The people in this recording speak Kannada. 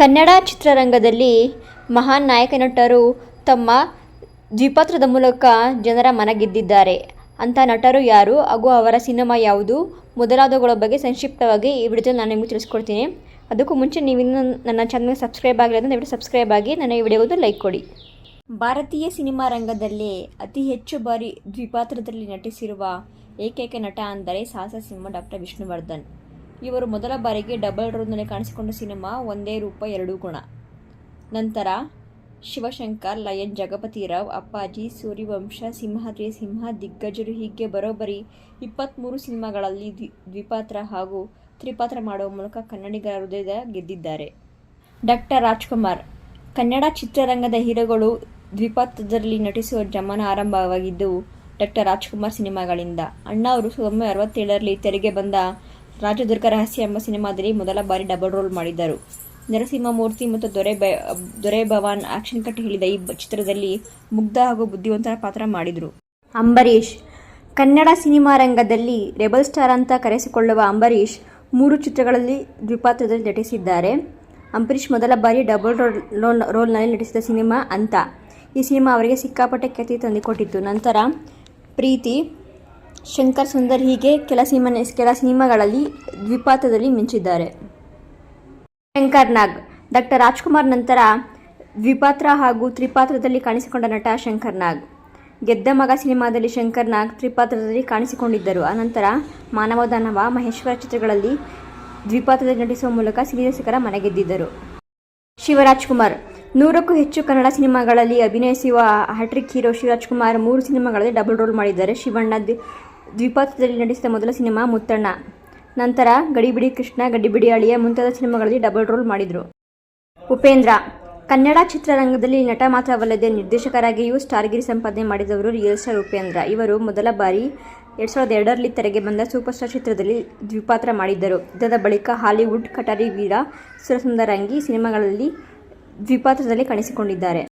ಕನ್ನಡ ಚಿತ್ರರಂಗದಲ್ಲಿ ಮಹಾನ್ ನಾಯಕ ನಟರು ತಮ್ಮ ದ್ವಿಪಾತ್ರದ ಮೂಲಕ ಜನರ ಮನ ಗೆದ್ದಿದ್ದಾರೆ ಅಂಥ ನಟರು ಯಾರು? ಹಾಗೂ ಅವರ ಸಿನಿಮಾ ಯಾವುದು? ಮೊದಲಾದವುಗಳ ಬಗ್ಗೆ ಸಂಕ್ಷಿಪ್ತವಾಗಿ ಈ ವಿಡಿಯೋದಲ್ಲಿ ನಾನು ನಿಮಗೆ ತಿಳಿಸ್ಕೊಡ್ತೀನಿ. ಅದಕ್ಕೂ ಮುಂಚೆ ನೀವಿನ್ನೂ ನನ್ನ ಚಾನಲ್ಗೆ ಸಬ್ಸ್ಕ್ರೈಬ್ ಅಂದರೆ ದಯವಿಟ್ಟು ಸಬ್ಸ್ಕ್ರೈಬ್ ಆಗಿ ನನ್ನ ಈ ವಿಡಿಯೋಗೊಂದು ಲೈಕ್ ಕೊಡಿ. ಭಾರತೀಯ ಸಿನಿಮಾ ರಂಗದಲ್ಲಿ ಅತಿ ಹೆಚ್ಚು ಬಾರಿ ದ್ವಿಪಾತ್ರದಲ್ಲಿ ನಟಿಸಿರುವ ಏಕೈಕ ನಟ ಅಂದರೆ ಸಾಹಸ ಸಿಂಹ ಡಾಕ್ಟರ್ ವಿಷ್ಣುವರ್ಧನ್. ಇವರು ಮೊದಲ ಬಾರಿಗೆ ಡಬಲ್ ರೋಲ್ನಲ್ಲಿ ಕಾಣಿಸಿಕೊಂಡ ಸಿನಿಮಾ ಒಂದೇ ರೂಪ, ಎರಡೂ ಗುಣ. ನಂತರ ಶಿವಶಂಕರ್, ಲಯನ್ ಜಗಪತಿ ರಾವ್ ಅಪ್ಪಾಜಿ, ಸೂರ್ಯವಂಶ ಸಿಂಹಾದ್ರಿ ಸಿಂಹ, ದಿಗ್ಗಜರು ಹೀಗೆ ಬರೋಬ್ಬರಿ ಇಪ್ಪತ್ತ್ಮೂರು ಸಿನಿಮಾಗಳಲ್ಲಿ ದ್ವಿ, ದ್ವಿಪಾತ್ರ ಹಾಗೂ ತ್ರಿಪಾತ್ರ ಮಾಡುವ ಮೂಲಕ ಕನ್ನಡಿಗರ ಹೃದಯದ ಗೆದ್ದಿದ್ದಾರೆ. ಡಾಕ್ಟರ್ ರಾಜ್ಕುಮಾರ್, ಕನ್ನಡ ಚಿತ್ರರಂಗದ ಹೀರೋಗಳು ದ್ವಿಪಾತ್ರದಲ್ಲಿ ನಟಿಸುವ ಜಮಾನ ಆರಂಭವಾಗಿದ್ದು ಡಾಕ್ಟರ್ ರಾಜ್ಕುಮಾರ್ ಸಿನಿಮಾಗಳಿಂದ. ಅಣ್ಣ ಅವರು ಸಾವಿರದ ಒಂಬೈನೂರ ಅರವತ್ತೇಳರಲ್ಲಿ ತೆರೆಗೆ ಬಂದ ರಾಜದುರ್ಗ ರಹಸ್ಯ ಎಂಬ ಸಿನಿಮಾದಲ್ಲಿ ಮೊದಲ ಬಾರಿ ಡಬಲ್ ರೋಲ್ ಮಾಡಿದ್ದರು. ನರಸಿಂಹಮೂರ್ತಿ ಮತ್ತು ದೊರೆ ಬ ದೊರೆ ಭವಾನ್ ಆಕ್ಷನ್ ಕಟ್ ಹೇಳಿದ ಈ ಚಿತ್ರದಲ್ಲಿ ಮುಗ್ಧ ಹಾಗೂ ಬುದ್ಧಿವಂತರ ಪಾತ್ರ ಮಾಡಿದರು. ಅಂಬರೀಷ್. ಕನ್ನಡ ಸಿನಿಮಾ ರಂಗದಲ್ಲಿ ರೆಬಲ್ ಸ್ಟಾರ್ ಅಂತ ಕರೆಸಿಕೊಳ್ಳುವ ಅಂಬರೀಷ್ ಮೂರು ಚಿತ್ರಗಳಲ್ಲಿ ದ್ವಿಪಾತ್ರದಲ್ಲಿ ನಟಿಸಿದ್ದಾರೆ. ಅಂಬರೀಷ್ ಮೊದಲ ಬಾರಿ ಡಬಲ್ ರೋಲ್ ರೋಲ್ ರೋಲ್ನಲ್ಲಿ ನಟಿಸಿದ ಸಿನಿಮಾ ಅಂತ. ಈ ಸಿನಿಮಾ ಅವರಿಗೆ ಸಿಕ್ಕಾಪಟ್ಟೆ ಖ್ಯಾತಿ ತಂದುಕೊಟ್ಟಿತ್ತು. ನಂತರ ಪ್ರೀತಿ. ಶಂಕರ್ ಸುಂದರ್ ಹೀಗೆ ಕೆಲ ಸಿನಿಮಾ ಕೆಲ ಸಿನಿಮಾಗಳಲ್ಲಿ ದ್ವಿಪಾತ್ರದಲ್ಲಿ ಮಿಂಚಿದ್ದಾರೆ. ಶಂಕರ್ ನಾಗ್, ಡಾಕ್ಟರ್ ರಾಜ್ಕುಮಾರ್ ನಂತರ ದ್ವಿಪಾತ್ರ ಹಾಗೂ ತ್ರಿಪಾತ್ರದಲ್ಲಿ ಕಾಣಿಸಿಕೊಂಡ ನಟ ಶಂಕರ್ ನಾಗ್. ಗೆದ್ದ ಮಗ ಸಿನಿಮಾದಲ್ಲಿ ಶಂಕರ್ ನಾಗ್ ತ್ರಿಪಾತ್ರದಲ್ಲಿ ಕಾಣಿಸಿಕೊಂಡಿದ್ದರು. ಅನಂತರ ಮಾನವ ದಾನವ ಮಹೇಶ್ವರ ಚಿತ್ರಗಳಲ್ಲಿ ದ್ವಿಪಾತ್ರದಲ್ಲಿ ನಟಿಸುವ ಮೂಲಕ ಸಿನಿರಸಿಕರ ಮನೆಗೆದ್ದಿದ್ದರು. ಶಿವರಾಜ್ ಕುಮಾರ್ ನೂರಕ್ಕೂ ಹೆಚ್ಚು ಕನ್ನಡ ಸಿನಿಮಾಗಳಲ್ಲಿ ಅಭಿನಯಿಸುವ ಹ್ಯಾಟ್ರಿಕ್ ಹೀರೋ ಶಿವರಾಜ್ ಕುಮಾರ್ ಮೂರು ಸಿನಿಮಾಗಳಲ್ಲಿ ಡಬಲ್ ರೋಲ್ ಮಾಡಿದ್ದಾರೆ. ಶಿವಣ್ಣ ದ್ವಿಪಾತ್ರದಲ್ಲಿ ನಟಿಸಿದ ಮೊದಲ ಸಿನಿಮಾ ಮುತ್ತಣ್ಣ. ನಂತರ ಗಡಿಬಿಡಿ ಕೃಷ್ಣ ಗಡಿಬಿಡಿ ಅಳಿಯ ಮುಂತಾದ ಸಿನಿಮಾಗಳಲ್ಲಿ ಡಬಲ್ ರೋಲ್ ಮಾಡಿದರು. ಉಪೇಂದ್ರ. ಕನ್ನಡ ಚಿತ್ರರಂಗದಲ್ಲಿ ನಟ ಮಾತ್ರವಲ್ಲದೆ ನಿರ್ದೇಶಕರಾಗಿಯೂ ಸ್ಟಾರ್ಗಿರಿ ಸಂಪಾದನೆ ಮಾಡಿದವರು ರಿಯಲ್ ಸ್ಟಾರ್ ಉಪೇಂದ್ರ. ಇವರು ಮೊದಲ ಬಾರಿ ಎರಡು ಸಾವಿರದ ಎರಡರಲ್ಲಿ ತೆರೆಗೆ ಬಂದ ಸೂಪರ್ ಸ್ಟಾರ್ ಚಿತ್ರದಲ್ಲಿ ದ್ವಿಪಾತ್ರ ಮಾಡಿದ್ದರು. ಇದಾದ ಬಳಿಕ ಹಾಲಿವುಡ್ ಕಟಾರಿ ವೀರ ಸುರಸುಂದರಂಗಿ ಸಿನಿಮಾಗಳಲ್ಲಿ ದ್ವಿಪಾತ್ರದಲ್ಲಿ ಕಾಣಿಸಿಕೊಂಡಿದ್ದಾರೆ.